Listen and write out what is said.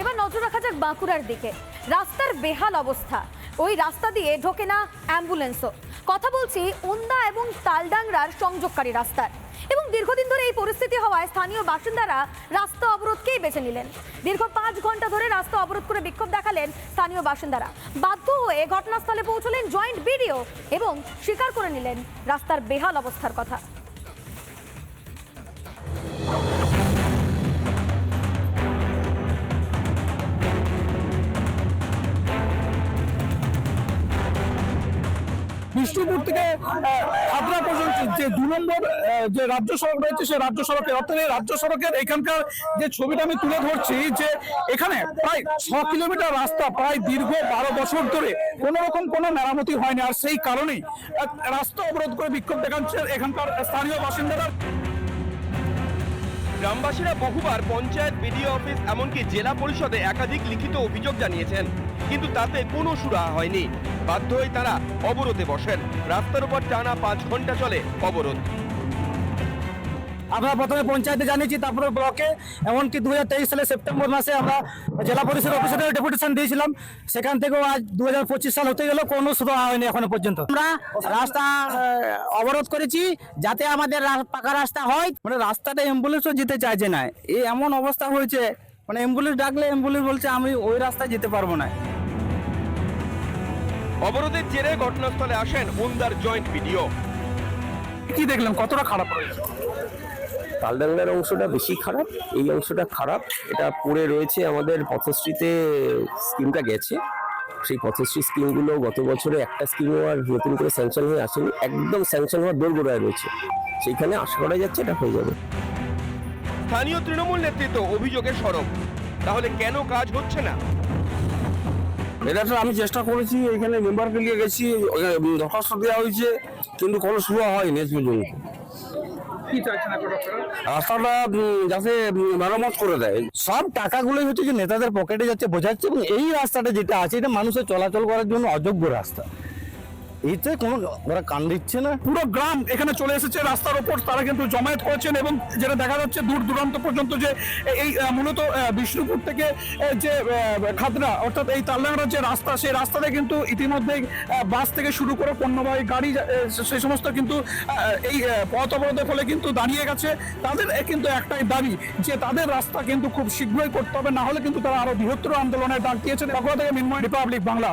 এবার নজর রাখা যাক বাঁকুড়ার দিকে। রাস্তার বেহাল অবস্থা। ওই রাস্তা দিয়ে ঢোকে না অ্যাম্বুলেন্সও। কথা বলছি উন্দা এবং তালডাংরার সংযোগকারী রাস্তার। এবং দীর্ঘদিন ধরে এই পরিস্থিতি হওয়ায় স্থানীয় বাসিন্দারা রাস্তা অবরোধকেই বেছে নিলেন। দীর্ঘ পাঁচ ঘণ্টা ধরে রাস্তা অবরোধ করে বিক্ষোভ দেখালেন স্থানীয় বাসিন্দারা। বাধ্য হয়ে ঘটনাস্থলে পৌঁছলেন জয়েন্ট বিডিও এবং স্বীকার করে নিলেন রাস্তার বেহাল অবস্থার কথা। বিষ্ণুপুর থেকে খাতড়া পর্যন্ত যে দু নম্বর যে রাজ্য সড়ক রয়েছে, সেই রাজ্য সড়কের, অর্থাৎ এই রাজ্য সড়কের এখানকার যে ছবিটা আমি তুলে ধরছি যে এখানে প্রায় ছ কিলোমিটার রাস্তা প্রায় দীর্ঘ বারো বছর ধরে কোনো রকম কোনো মেরামতি হয়নি। আর সেই কারণেই রাস্তা অবরোধ করে বিক্ষোভ দেখাচ্ছে এখানকার স্থানীয় বাসিন্দারা। গ্রামবাসীরা বহুবার পঞ্চায়েত, বিডিও অফিস, এমনকি জেলা পরিষদে একাধিক লিখিত অভিযোগ জানিয়েছেন। কিন্তু তাতে কোনো সুরাহা হয়নি। বাধ্য হয়ে তারা অবরোধে বসেন। রাস্তার উপর টানা পাঁচ ঘণ্টা চলে অবরোধ। আমরা প্রথমে পঞ্চায়েতে জানিয়েছি, তারপরে ব্লকে। এমনকি দু হাজার তেইশ সালে সেপ্টেম্বর মাসে আমরা জেলা পরিষদ অফিসে ডেপুটেশন দিয়েছিলাম। সেখান থেকেও আজ দু হাজার পঁচিশ সাল হতে গেল কোনো সুরাহা হয়নি এখনও পর্যন্ত। আমরা রাস্তা অবরোধ করেছি যাতে আমাদের পাকা রাস্তা হয়। মানে রাস্তাটা অ্যাম্বুলেন্সও যেতে চাইছে না। এই এমন অবস্থা হয়েছে মানে অ্যাম্বুলেন্স ডাকলে অ্যাম্বুলেন্স বলছে, আমি ওই রাস্তায় যেতে পারব না। অবরোধের জেরে ঘটনাস্থলে আসেন উন্দার জয়েন্ট বিডিও। কি দেখলাম কতটা খারাপ হয়েছে তালডাঙ্গার অংশটা বেশি খারাপ এই অংশটা খারাপ। এটা পড়ে রয়েছে আমাদের পথশ্রীতে স্কিমটা গেছে। সেই পথশ্রী স্কিমগুলো গত বছরে একটা স্কিমও আর নতুন করে স্যাংশন হয়ে আসেনি। একদম স্যাংশন হওয়ার দোরগোড়ায় রয়েছে। সেইখানে আশা করা যাচ্ছে এটা হয়ে যাবে। স্থানীয় তৃণমূল নেতৃত্ব অভিযোগের সরব। তাহলে কেন কাজ হচ্ছে না? এটা তো আমি চেষ্টা করেছি এখানে মেম্বারকে নিয়ে গেছি দরখাস্ত দেওয়া হয়েছে কিন্তু কোনো শুরু হয়নি আজ পর্যন্ত? রাস্তাটা যাতে মেরামত করে দেয়। সব টাকাগুলোই হচ্ছে যে নেতাদের পকেটে যাচ্ছে বোঝাচ্ছে এবং এই রাস্তাটা যেটা আছে এটা মানুষের চলাচল করার জন্য অযোগ্য রাস্তা। এতে কোনো ওরা কান দিচ্ছে না। পুরো গ্রাম এখানে চলে এসেছে, রাস্তার ওপর তারা কিন্তু জমায়েত করেছেন এবং যেটা দেখা যাচ্ছে দূর দূরান্ত পর্যন্ত যে এই মূলত বিষ্ণুপুর থেকে যে খাতড়া, অর্থাৎ এই তালডাংরার যে রাস্তা, সেই রাস্তাতে কিন্তু ইতিমধ্যেই বাস থেকে শুরু করে পণ্যবাহী গাড়ি সেই সমস্ত কিন্তু এই পথ অবরোধের ফলে কিন্তু দাঁড়িয়ে গেছে। তাদের কিন্তু একটাই দাবি যে তাদের রাস্তা কিন্তু খুব শীঘ্রই করতে হবে, না হলে কিন্তু তারা আরও বৃহত্তর আন্দোলনের ডাক দিয়েছেন। বাঁকুড়া থেকে মিনময়, রিপাবলিক বাংলা।